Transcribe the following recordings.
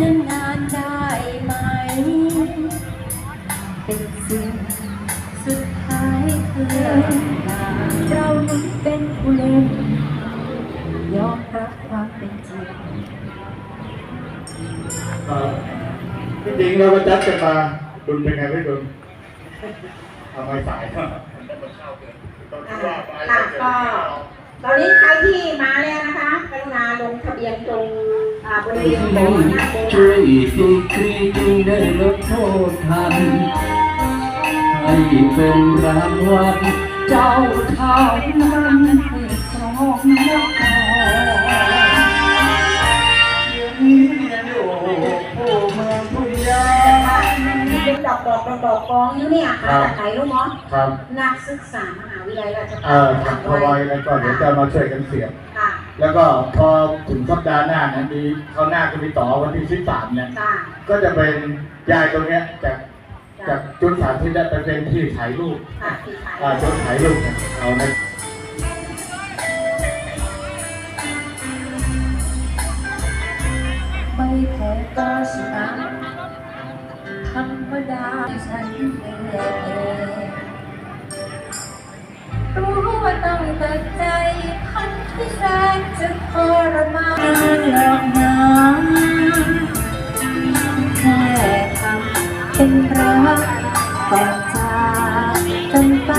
นานๆได้ไหม เป็นสิ่งสุดท้ายเพื่อลาเรานั้นเป็นผู้เล่นยอมรับความเป็นจริงเอ่อที่จริงเราก็จัดกันมาดุลเป็นไงไม่ดุลทำไมสายต้องอ่าว่าไปค่ะก็ตอนนี้ใครที่มาแล้วนะคะกรุณาลงทะเบียนตรง อ่าบริเวณโบสถ์หน้าโบสถ์ช่วยดีกรีจึงได้ลดโทษทัน ให้เป็นรางวัลเจ้าท่านั้นให้ครองนครเดี๋ยวนี้เรียนอยู่ผู้เมืองผู้ใหญ่เป็นดอกดอกดอกดอกกองอยู่เนี่ยครัมาจากไหนรู้มั้ยครับนักศึกษามหาวิทยาลัยราชภัฏอทำเอาไว้แล้วก็เดี๋ยวจะมาช่วยกันเสียบ แล้วก็พอถึงสัปดาห์หน้านั้นมีเขาวหน้าก็มีต่อวันที่สิบสามเนี่ยค่ะก็จะเป็นยายตรงเนี้ยจากจากจุดสามที่ได้ไปเป็นที่ถ่ายรูปค่ะที่ขายอ่าจุดถ่ายรูปเนี่ยเอาในไม่แพ้ก็ชนะธรรมดาฉันเองรู้ว่าต้องตัดใจพันที่แสน จะทรมานหลอกหนาแค่ทำเป็นรักก่อนจากกันไป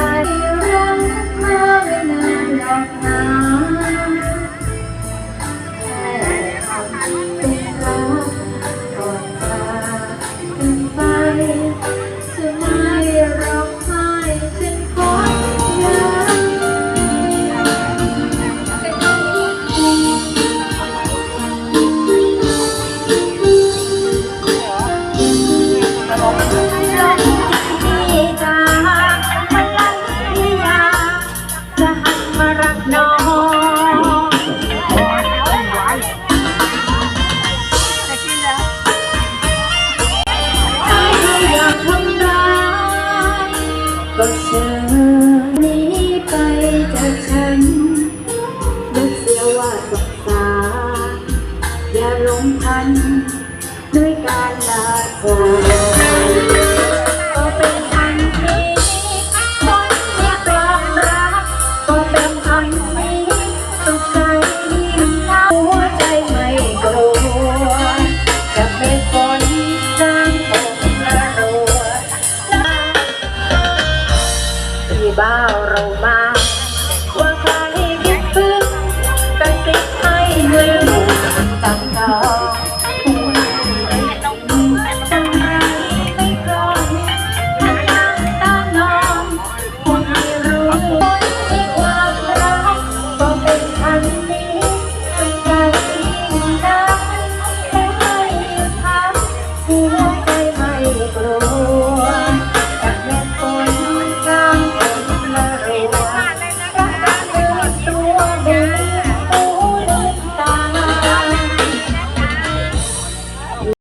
นีไปจากฉันนึกเสียว่าสงสาอย่าหลงพัน ด้วยการลาก่อน เรามา